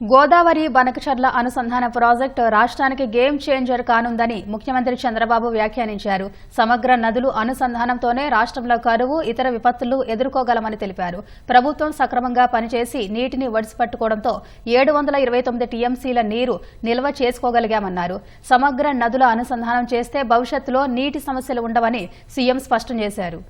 గోదావరి బనకచర్ల అనుసంధాన ప్రాజెక్టు రాష్ట్రానికి game changer కానుందని ముఖ్యమంత్రి చంద్రబాబు వ్యాఖ్యానించారు. సమగ్ర నదులు అనుసంధానంతోనే రాష్ట్రంలో కరువు ఇతర విపత్తులు ఎదుర్కోగలమని తెలిపారు. ప్రభుత్వం సక్రమంగా పనిచేసి నీటిని ఒడిసిపట్టుకోవడంతో ఏడు వందల ఇరవై తొమ్మిది టీఎంసీల నీరు నిల్వ చేసుకోగలిగామన్నారు. సమగ్ర నదుల అనుసంధానం చేస్తే భవిష్యత్తులో నీటి సమస్యలు ఉండవని సీఎం స్పష్టం చేశారు.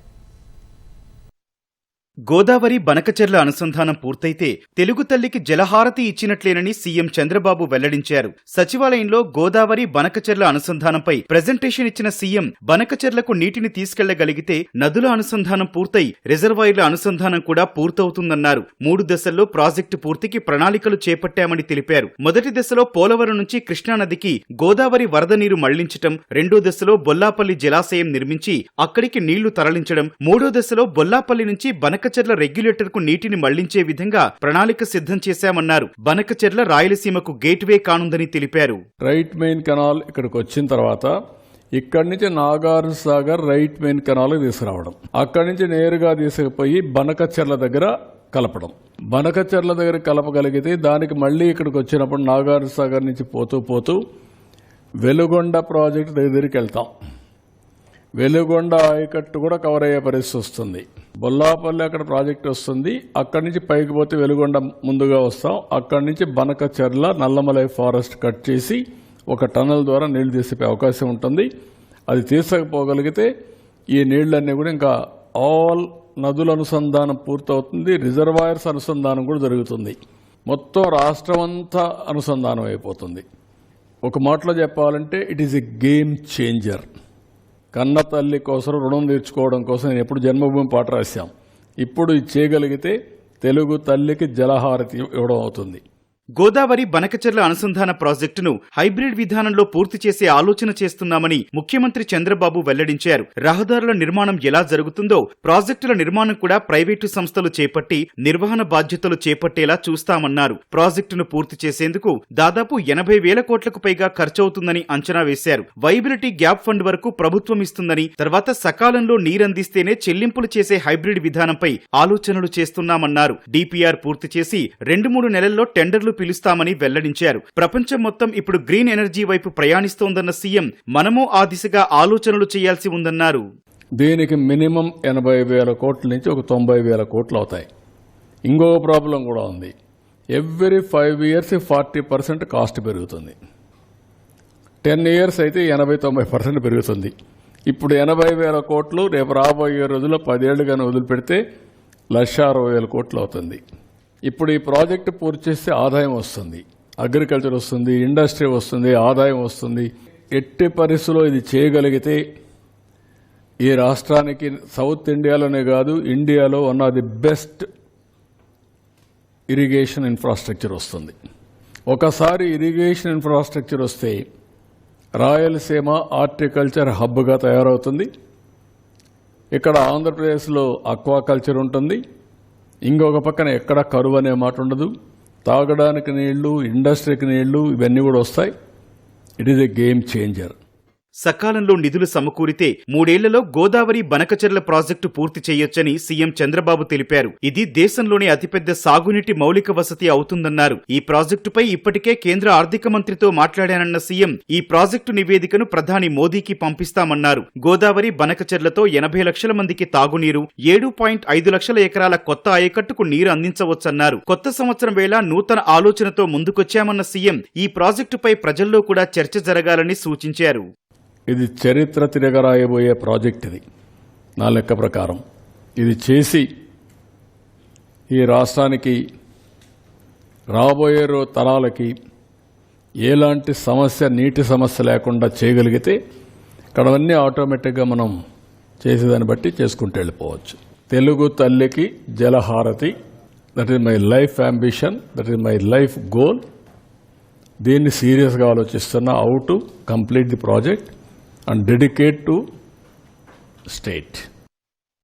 గోదావరి బనకచెర్ల అనుసంధానం పూర్తయితే తెలుగు తల్లికి జలహారతి ఇచ్చినట్లేనని సీఎం చంద్రబాబు వెల్లడించారు. సచివాలయంలో గోదావరి బనకచెర్ల అనుసంధానంపై ప్రజెంటేషన్ ఇచ్చిన సీఎం బనకచెర్లకు నీటిని తీసుకెళ్ళగలిగితే నదుల అనుసంధానం పూర్తయి రిజర్వాయర్ల అనుసంధానం కూడా పూర్తవుతుందన్నారు. మూడు దశల్లో ప్రాజెక్టు పూర్తికి ప్రణాళికలు చేపట్టామని తెలిపారు. మొదటి దశలో పోలవరం నుంచి కృష్ణానదికి గోదావరి వరద నీరు మళ్ళించటం రెండో దశలో బొల్లాపల్లి జలాశయం నిర్మించి అక్కడికి నీళ్ళు తరలించడం మూడో దశలో బొల్లాపల్లి నుంచి బనక బనకచెర్ల రెగ్యులేటర్కు నీటిని మళ్ళించే విధంగా ప్రణాళిక సిద్ధం చేశామన్నారు. బనకచెర్ల రాయలసీమకు గేట్వే కానుందని తెలిపారు. రైట్ మెయిన్ కెనాల్ ఇక్కడికి వచ్చిన తర్వాత ఇక్కడి నుంచి Nagar Sagar right main canal తీసుకురావడం. అక్కడి నుంచి నేరుగా తీసుకుపోయి బనకచెర్ల దగ్గర కలపడం. బనకచెర్ల దగ్గర కలపగలిగితే దానికి మళ్ళీ ఇక్కడికి వచ్చినప్పుడు నాగార్ సాగర్ నుంచి పోతూ పోతూ వెలుగొండ ప్రాజెక్టు దగ్గరికి వెళ్తాం. వెలుగొండ ఆయకట్టు కూడా కవర్ అయ్యే పరిస్థితి వస్తుంది. బొల్లాపల్లి అక్కడ ప్రాజెక్ట్ వస్తుంది. అక్కడి నుంచి పైకి పోతే వెలుగొండ ముందుగా వస్తాం. అక్కడి నుంచి బనకచెర్ల నల్లమలై ఫారెస్ట్ కట్ చేసి ఒక టన్నల్ ద్వారా నీళ్ళు తీసిపోయే అవకాశం ఉంటుంది. అది తీసకపోగలిగితే ఈ నీళ్ళన్నీ కూడా ఇంకా ఆల్ నదుల అనుసంధానం పూర్తవుతుంది. రిజర్వాయర్స్ అనుసంధానం కూడా జరుగుతుంది. మొత్తం రాష్ట్రం అంతా అనుసంధానం అయిపోతుంది. ఒక మాటలో చెప్పాలంటే it is a game changer కన్న తల్లి కోసం రుణం తీర్చుకోవడం కోసం నేను ఎప్పుడు జన్మభూమి పాట రాశాం. ఇప్పుడు ఇది చేయగలిగితే తెలుగు తల్లికి జలహారతి ఇవ్వడం అవుతుంది. గోదావరి బనకచెర్ల అనుసంధాన ప్రాజెక్టును హైబ్రిడ్ విధానంలో పూర్తి చేసే ఆలోచన చేస్తున్నామని ముఖ్యమంత్రి చంద్రబాబు వెల్లడించారు. రహదారుల నిర్మాణం ఎలా జరుగుతుందో ప్రాజెక్టుల నిర్మాణం కూడా ప్రైవేటు సంస్థలు చేపట్టి నిర్వహణ బాధ్యతలు చేపట్టేలా చూస్తామన్నారు. ప్రాజెక్టును పూర్తి చేసేందుకు దాదాపు ఎనభై వేల కోట్లకు పైగా ఖర్చవుతుందని అంచనా వేశారు. వైబిలిటీ గ్యాప్ ఫండ్ వరకు ప్రభుత్వం ఇస్తుందని తర్వాత సకాలంలో నీరందిస్తేనే చెల్లింపులు చేసే హైబ్రిడ్ విధానంపై ఆలోచనలు చేస్తున్నామన్నారు. డిపిఆర్ పూర్తి చేసి రెండు మూడు నెలల్లో టెండర్లు పిలుస్తామని వెల్లడించారు. ప్రపంచం మొత్తం ఇప్పుడు గ్రీన్ ఎనర్జీ వైపు ప్రయాణిస్తోందన్న సీఎం మనము ఆ దిశగా ఆలోచనలు చేయాల్సి ఉందన్నారు. దీనికి మినిమం ఎనభై వేల కోట్ల నుంచి ఒక తొంభై వేల కోట్లు అవుతాయి. ఇంకో ప్రాబ్లం కూడా ఉంది. Every five years forty percent cost పెరుగుతుంది. టెన్ ఇయర్స్ అయితే ఎనభై తొంభై పర్సెంట్ పెరుగుతుంది. ఇప్పుడు ఎనభై వేల కోట్లు రేపు రాబోయే రోజుల్లో పదేళ్ళు కానీ వదిలిపెడితే లక్ష అరవై వేల కోట్లు అవుతుంది. ఇప్పుడు ఈ ప్రాజెక్టు పూర్తి చేస్తే ఆదాయం వస్తుంది అగ్రికల్చర్ వస్తుంది ఇండస్ట్రీ వస్తుంది ఆదాయం వస్తుంది. ఎట్టి పరిస్థితుల్లో ఇది చేయగలిగితే ఈ రాష్ట్రానికి సౌత్ ఇండియాలోనే కాదు ఇండియాలో one of the best irrigation infrastructure వస్తుంది. ఒకసారి ఇరిగేషన్ ఇన్ఫ్రాస్ట్రక్చర్ వస్తే రాయలసీమ హార్టికల్చర్ హబ్గా తయారవుతుంది. ఇక్కడ ఆంధ్రప్రదేశ్లో అక్వాకల్చర్ ఉంటుంది. ఇంకొక పక్కన ఎక్కడ కరువు అనే మాట ఉండదు. తాగడానికి నీళ్ళు ఇండస్ట్రీకి నీళ్ళు ఇవన్నీ కూడా వస్తాయి. It is a game changer సకాలంలో నిధులు సమకూరితే మూడేళ్ళలో గోదావరి బనకచెర్ల ప్రాజెక్టు పూర్తి చేయొచ్చని సీఎం చంద్రబాబు తెలిపారు. ఇది దేశంలోనే అతిపెద్ద సాగునీటి మౌలిక వసతి అవుతుందన్నారు. ఈ ప్రాజెక్టుపై ఇప్పటికే కేంద్ర ఆర్థిక మంత్రితో మాట్లాడానన్న సీఎం ఈ ప్రాజెక్టు నివేదికను ప్రధాని మోదీకి పంపిస్తామన్నారు. గోదావరి బనకచెర్లతో ఎనభై లక్షల మందికి తాగునీరు ఏడు పాయింట్ ఐదు లక్షల ఎకరాల కొత్త ఆయకట్టుకు నీరు అందించవచ్చన్నారు. కొత్త సంవత్సరం వేళ నూతన ఆలోచనతో ముందుకొచ్చామన్న సీఎం ఈ ప్రాజెక్టుపై ప్రజల్లో కూడా చర్చ జరగాలని సూచించారు. ఇది చరిత్ర తిరగరాయబోయే ప్రాజెక్ట్ ఇది. నా లెక్క ప్రకారం. ఇది చేసి ఈ రాష్ట్రానికి రాబోయే రో తరాలకి ఎలాంటి సమస్య నీటి సమస్య లేకుండా చేయగలిగితే ఇక్కడవన్నీ ఆటోమేటిక్గా మనం చేసేదాన్ని బట్టి చేసుకుంటూ వెళ్ళిపోవచ్చు. తెలుగు తల్లికి జలహారతి that is my life ambition that is my life goal దీన్ని సీరియస్గా ఆలోచిస్తున్న how to complete the project and dedicate to state.